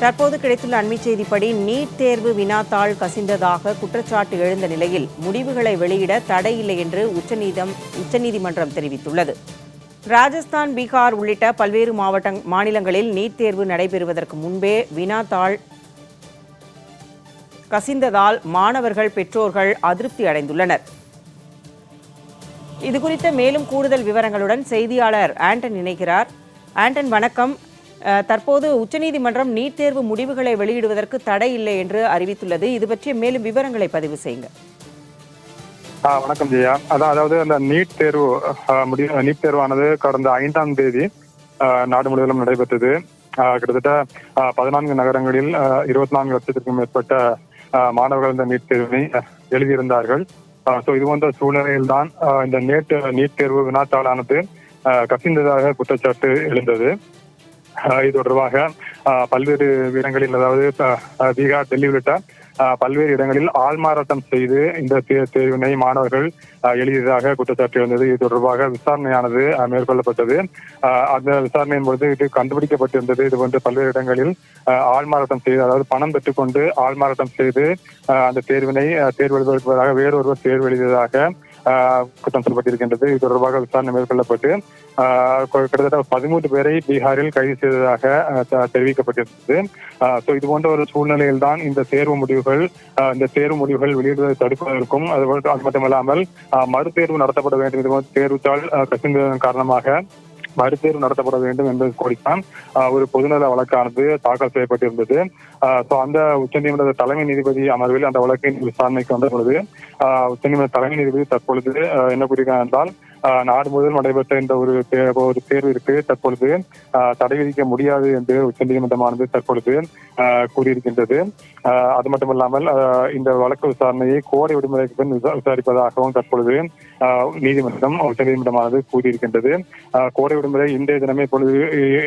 தற்போது கிடைத்துள்ள அண்மை செய்திப்படி நீட் தேர்வு வினாத்தாள் கசிந்ததாக குற்றச்சாட்டு எழுந்த நிலையில் முடிவுகளை வெளியிட தடை இல்லை என்று உச்சநீதம் உச்சநீதிமன்றம் தெரிவித்துள்ளது. ராஜஸ்தான் பீகார் உள்ளிட்ட பல்வேறு மாவட்ட மாநிலங்களில் நீட் தேர்வு நடைபெறுவதற்கு முன்பே வினாத்தாள் கசிந்ததால் மாணவர்கள் பெற்றோர்கள் அதிருப்தி அடைந்துள்ளனர். இதுகுறித்த மேலும் கூடுதல் விவரங்களுடன் செய்தியாளர் ஆண்டன் இணைகிறார். ஆண்டன் வணக்கம். தற்போது உச்சநீதிமன்றம் நீட் தேர்வு முடிவுகளை வெளியிடுவதற்கு தடை இல்லை என்று அறிவித்துள்ளது. இது பற்றிய மேலும் விவரங்களை பதிவு செய்யுங்க. வணக்கம் ஜெயா. அதான் அதாவது அந்த நீட் தேர்வு முடிவு நீட் தேர்வானது கடந்த ஐந்தாம் தேதி நாடு முழுவதும் நடைபெற்றது. கிட்டத்தட்ட பதினான்கு நகரங்களில் இருபத்தி நான்கு லட்சத்திற்கும் மேற்பட்ட மாணவர்கள் இந்த நீட் தேர்வினை எழுதியிருந்தார்கள். ஸோ இது போன்ற சூழ்நிலையில் தான் இந்த நேட்டு நீட் தேர்வு வினாத்தாளானது கசிந்ததாக குற்றச்சாட்டு எழுந்தது. இது தொடர்பாக பல்வேறு இடங்களில் அதாவது பீகார் டெல்லி உள்ளிட்ட பல்வேறு இடங்களில் ஆள்மாறாட்டம் செய்து இந்த தேர்வினை மாணவர்கள் எழுதியதாக குற்றச்சாட்டு இருந்தது இது தொடர்பாக விசாரணையானது மேற்கொள்ளப்பட்டது. அந்த விசாரணையின் பொழுது இது கண்டுபிடிக்கப்பட்டிருந்தது. இது போன்ற பல்வேறு இடங்களில் ஆள்மாறாட்டம் செய்து அதாவது பணம் பெற்றுக்கொண்டு ஆள்மாறாட்டம் செய்து அந்த தேர்வினை தேர்வு எழுதுவதற்காக வேறொருவர் தேர்வு எழுதியதாக குற்றம் சொல்லப்பட்டிருக்கின்றது இது தொடர்பாக விசாரணை மேற்கொள்ளப்பட்டு கிட்டத்தட்ட பதிமூன்று பேரை பீகாரில் கைது செய்ததாக தெரிவிக்கப்பட்டிருந்தது. ஸோ இது போன்ற ஒரு சூழ்நிலையில் தான் இந்த தேர்வு முடிவுகள் ஆஹ் இந்த தேர்வு முடிவுகள் வெளியிடுவதை தடுப்பதற்கும் அது அது மட்டுமல்லாமல் ஆஹ் மறுதேர்வு நடத்தப்பட வேண்டும். இது தேர்வுத்தால் தேர்வுத்தாள் கசிந்ததன் காரணமாக மறுதேர்வு நடத்தப்பட வேண்டும் என்பது கோரித்தான் ஒரு பொதுநல வழக்கானது தாக்கல் செய்யப்பட்டிருந்தது. ஸோ அந்த உச்சநீதிமன்ற தலைமை நீதிபதி அமர்வில் அந்த வழக்கின் விசாரணைக்கு வந்த பொழுது ஆஹ் உச்சநீதிமன்ற தலைமை நீதிபதி தற்பொழுது என்ன கூறுகிறார் என்றால் நாடு முழுவதும் நடைபெற்ற இந்த ஒரு தே- ஒரு தேர்விற்கு தற்பொழுது ஆஹ் தடை விதிக்க முடியாது என்று உச்சநீதிமன்றமானது தற்பொழுது கூறியிருக்கின்றது. அது மட்டுமல்லாமல் இந்த வழக்கு விசாரணையை கோடை விடுமுறைக்கு பின் விசாரிப்பதாகவும் தற்பொழுது நீதிமன்றம் நீதிமன்றம் உச்சநீதிமன்றமானது கூறியிருக்கின்றது. கோடை விடுமுறை இன்றைய தினமே பொழுது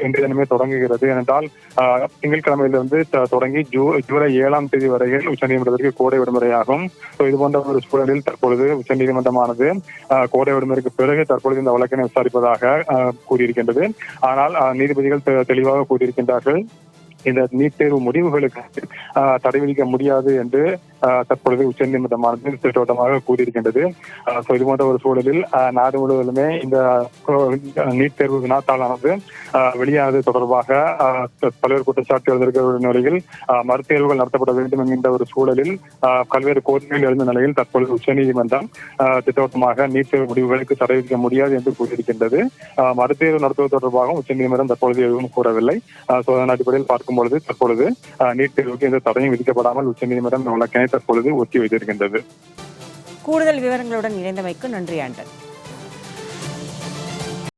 இன்றைய தினமே தொடங்குகிறது. ஏனென்றால் ஆஹ் திங்கட்கிழமையிலிருந்து தொடங்கி ஜூ ஜூலை ஏழாம் தேதி வரையில் உச்சநீதிமன்றத்திற்கு கோடை விடுமுறையாகும். இது போன்ற ஒரு சூழலில் தற்பொழுது உச்சநீதிமன்றமானது ஆஹ் கோடை விடுமுறைக்கு பிறகு தற்பொழுது இந்த வழக்கினை விசாரிப்பதாக கூறியிருக்கின்றது. ஆனால் நீதிபதிகள் தெளிவாக கூறியிருக்கின்றார்கள். இந்த நீட் தேர்வு முடிவுகளுக்கு தடை விதிக்க முடியாது என்று தற்பொழுது உச்சநீதிமன்றமானது திட்டவட்டமாக கூறியிருக்கின்றது. ஸோ இது போன்ற ஒரு சூழலில் நாடு முழுவதுமே இந்த நீட் தேர்வு வினாத்தாளானது ஆஹ் வெளியானது தொடர்பாக பல்வேறு குற்றச்சாட்டு எழுந்திருக்கிற நிலையில் ஆஹ் மறுதேர்வுகள் நடத்தப்பட வேண்டும் என்கின்ற ஒரு சூழலில் ஆஹ் பல்வேறு கோரிக்கைகள் எழுந்த நிலையில் தற்பொழுது உச்சநீதிமன்றம் ஆஹ் திட்டவட்டமாக நீட் தேர்வு முடிவுகளுக்கு தடை விதிக்க முடியாது என்று கூறியிருக்கின்றது. மறுதேர்வு நடத்துவது தொடர்பாகவும் உச்சநீதிமன்றம் தற்பொழுது எதுவும் கூறவில்லை. ஸோ அதன் அடிப்படையில் பார்க்கும் பொழுது தற்பொழுது நீட் தேர்வுக்கு எந்த தடையும் விதிக்கப்படாமல் உச்சநீதிமன்றம் வழக்கினை தற்பொழுது ஒத்தி வைத்திருக்கின்றது கூடுதல் விவரங்களுடன் இணைந்தமைக்கு நன்றி ஆண்டன்.